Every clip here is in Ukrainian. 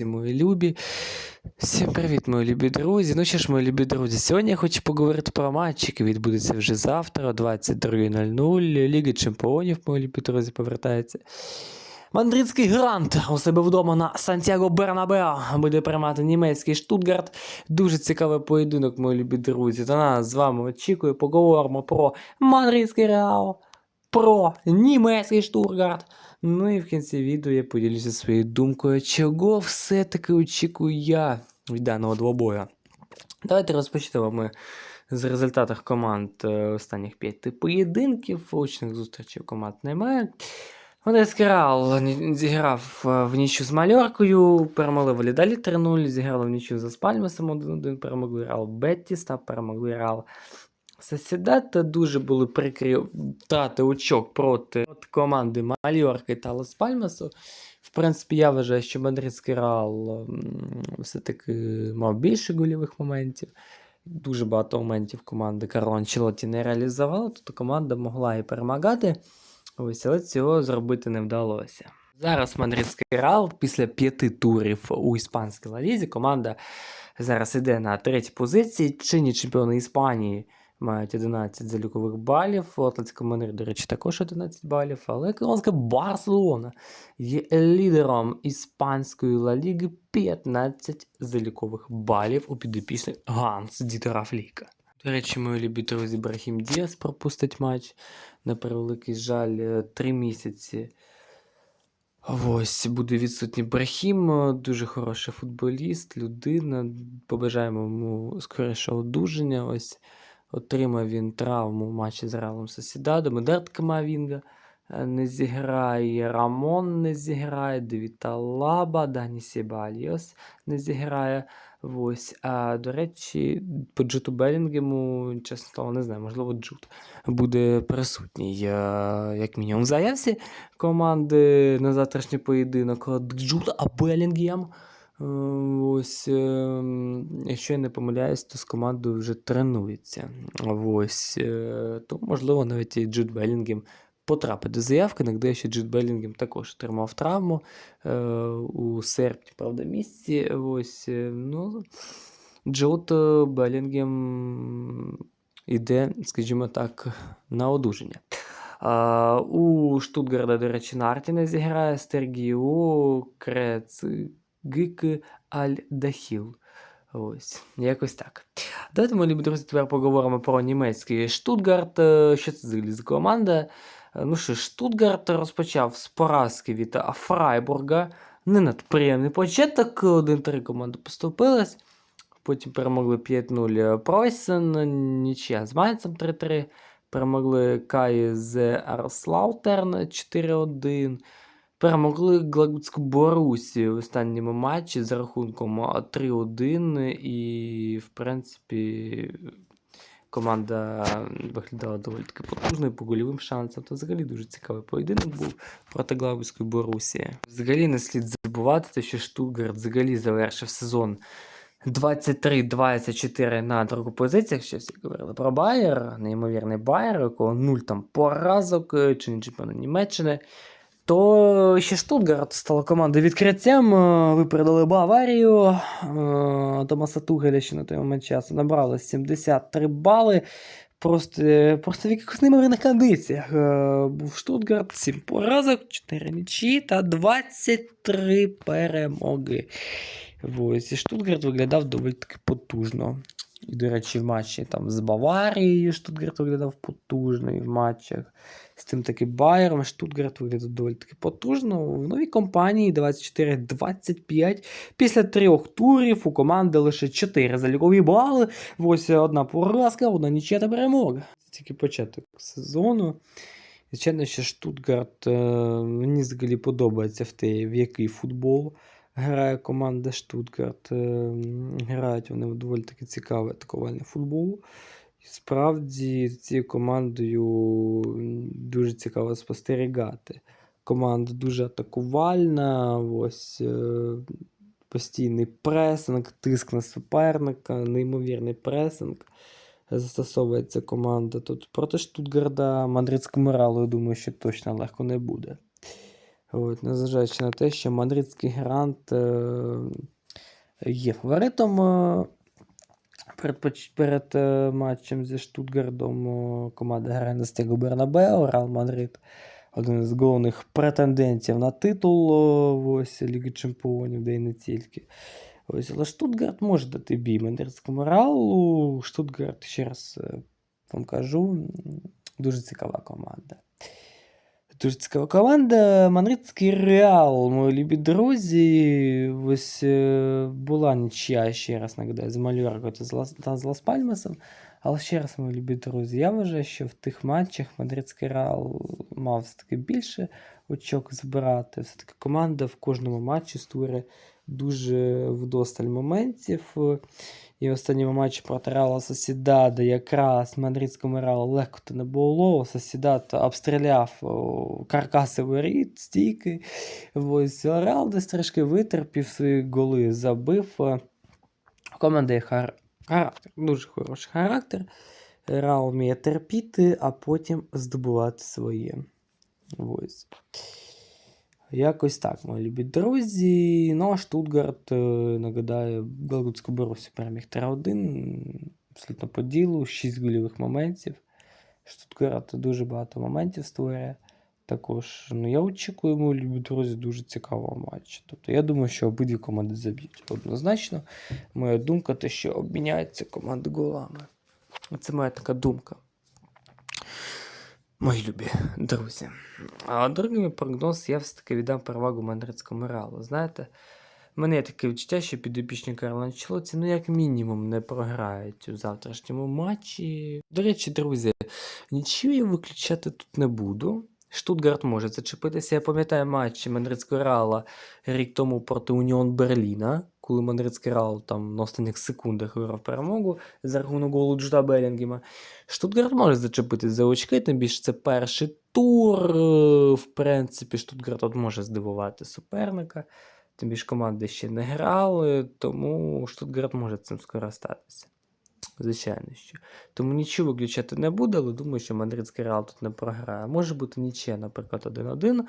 Всі мої любі. Всім привіт, мої любі друзі. Ну що ж, мої любі друзі, сьогодні я хочу поговорити про матч, який відбудеться вже завтра о 22.00. Ліги Чемпіонів, мої любі друзі, повертається. Мандридський грант у себе вдома на Сантьяго Бернабео буде приймати німецький Штутгарт. Дуже цікавий поєдинок, мої любі друзі. Та нас з вами очікує. Поговоримо про Мандридський Реал, про німецький Штутгарт. Ну і в кінці відео я поділюся своєю думкою, чого все-таки очікую я від даного двобою. Давайте розпочнемо ми з результатів команд е, останніх п'яти поєдинків. Очних зустрічей команд немає. Одеський Реал зіграв е, в нічю з Мальоркою, перемогли Валідалі 3-0, зіграли в нічю за Спальмасом 1-1, перемогли Реал Беттіс та перемогли Реал Сосідат. Дуже були прикрі втрати очок проти от команди Мальорки та Лас Пальмасу. В принципі, я вважаю, що Мадридський Реал все-таки мав більше гольових моментів. Дуже багато моментів команди Карло Анчелотті не реалізувала, тобто команда могла і перемагати. Ось, але цього зробити не вдалося. Зараз Мадридський Реал після п'яти турів у іспанській лалізі команда зараз іде на третій позиції. Чинні чемпіони Іспанії мають 11 залікових балів. У Атлетико Мадрид, до речі, також 11 балів. Але Кронська Барселона є лідером іспанської Ла Ліги 15 залікових балів у підопічних Ганс Дітера Фліка. До речі, мої любі друзі, Брахім Діас пропустить матч. На превеликий жаль, е, три місяці. Ось буде відсутній Брахім, е, дуже хороший футболіст, людина. Побажаємо йому скоріше одужання. Ось отримав він травму в матчі з Реалом Сосідадом. Едерт Камавінга е, не зіграє, Рамон не зіграє, Девіта Лаба, Дані Сібальйос не зіграє. Ось, а до речі, по Джуту Белінгему, чесно слово, не знаю, можливо, Джут буде присутній, е, як мінімум, в заявці команди на завтрашній поєдинок. Джут, а Белінгем. Ось, е, якщо я не помиляюсь, то з командою вже тренується. Ось, е, то, можливо, навіть і Джуд Белінгем потрапить до заявки. Нагадаю, що Джуд Белінгем також отримав травму е, у серпні, правда, місяці. Ось, е, ну, Джуд Белінгем іде, скажімо так, на одужання. У Штутгарда, до речі, Нартіна зіграє Стергіо Крец Гик Аль Дахіл. Ось, якось так. Давайте, мої друзі, тепер поговоримо про німецький Штутгарт. Е, Що це взагалі за команда? Е, Ну що, Штутгарт розпочав з поразки від Фрайбурга. Не надприємний початок. 1-3 команда поступилась. Потім перемогли 5-0 Пройсен, нічия з Майнцем 3-3. Перемогли Кай з Арслаутерн 4-1. Перемогли Глагутську Борусі в останньому матчі з рахунком 3-1. І, в принципі, команда виглядала доволі таки потужною по гольовим шансам. Та взагалі дуже цікавий поєдинок був проти Глагутської Борусі. Взагалі не слід забувати, що Штутгарт взагалі завершив сезон 23-24 на другу позицію, якщо всі говорили про Байер, неймовірний Байер, у якого нуль там поразок, е, чи не чемпіона Німеччини. То ще Штутгарт стала командою відкриттям. е, Випередили Баварію. е, Томаса Тугеля ще на той момент часу набрали 73 бали. Просто, просто в якихось неймовірних кондиціях. Е, Був Штутгарт, 7 поразок, 4 нічі та 23 перемоги. Ось, і Штутгарт виглядав доволі таки потужно. І, до речі, в матчі там з Баварією Штутгарт виглядав потужно і в матчах. З тим таки Байером Штутгарт виглядав доволі таки потужно. В новій компанії 24-25. Після трьох турів у команди лише 4 залікові бали. Ось одна поразка, одна нічия та перемога. Це тільки початок сезону. Звичайно, що Штутгарт е, мені взагалі подобається в те, в який футбол грає команда Штутгарт. Е, Грають вони доволі таки цікавий атакувальний футбол. Справді цією командою дуже цікаво спостерігати. Команда дуже атакувальна, ось е, постійний пресинг, тиск на суперника, неймовірний пресинг. Застосовується команда тут проти Штутгарда, мадридському Реалу, я думаю, що точно легко не буде. От, незважаючи на те, що мадридський грант е, є фаворитом е, перед, перед е, матчем зі Штутгардом е, команда грає на Стего Бернабео, Реал Мадрид один із головних претендентів на титул е, ось, Ліги Чемпіонів, де і не тільки. Ось, але Штутгарт може дати бій Мадридському Реалу. Штутгарт, ще раз е, вам кажу, дуже цікава команда. Дуже команда. Мадридський Реал, мої любі друзі. Ось е, була нічия, ще раз нагадаю, з Лас- та з Лас Пальмасом. Але ще раз, мої любі друзі, я вважаю, що в тих матчах Мадридський Реал мав все-таки більше очок збирати. Все-таки команда в кожному матчі створює дуже вдосталь моментів. І в останньому матчі проти Реала Сосідада якраз мадридському Реалу легко то не було. Сосідад обстріляв каркаси воріт, стійки. Ось Реал десь трошки витерпів свої голи, забив. Є хар... характер, дуже хороший характер. Реал вміє терпіти, а потім здобувати своє. Ось. Якось так, мої любі друзі. Ну, а Штутгарт, е, нагадаю, Белградську Борусі переміг 3-1. Абсолютно по ділу, 6 гольових моментів. Штутгарт дуже багато моментів створює. Також, ну, я очікую, мої любі друзі, дуже цікавого матчу. Тобто, я думаю, що обидві команди заб'ють. Однозначно, моя думка, те, що обміняються команди голами. Це моя така думка. Мої любі друзі. А другий прогноз я все-таки віддам перевагу мадридському реалу. Знаєте, в мене є таке відчуття, що підопічні Карла Анчелоті, ну як мінімум, не програють у завтрашньому матчі. До речі, друзі, нічого я виключати тут не буду. Штутгарт може зачепитися. Я пам'ятаю матчі Мадридського Реала рік тому проти Уніон Берліна, коли Мадридський Реал там на останніх секундах виграв перемогу за рахунок голу Джуда Белінгема. Штутгарт може зачепитись за очки, тим більше це перший тур. В принципі, Штутгарт от може здивувати суперника. Тим більше команди ще не грали, тому Штутгарт може цим скористатися. Звичайно, що. Тому нічого виключати не буде, але думаю, що мадридський реал тут не програє. Може бути нічия, наприклад, 1-1, е,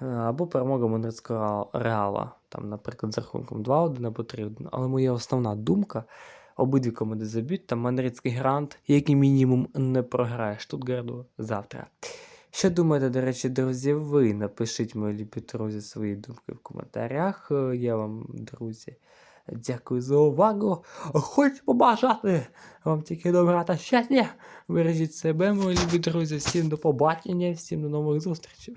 або перемога мадридського реала, там, наприклад, з рахунком 2-1 або 3-1. Але моя основна думка. Обидві команди заб'ють, там мадридський грант, який мінімум не програє Штутгарду завтра. Що думаєте, до речі, друзі, ви? Напишіть, мої любі друзі, свої думки в коментарях. Е, Я вам, друзі, дякую за увагу. Хочу побажати вам тільки добра та щастя. Бережіть себе, мої любі друзі. Всім до побачення, всім до нових зустрічей.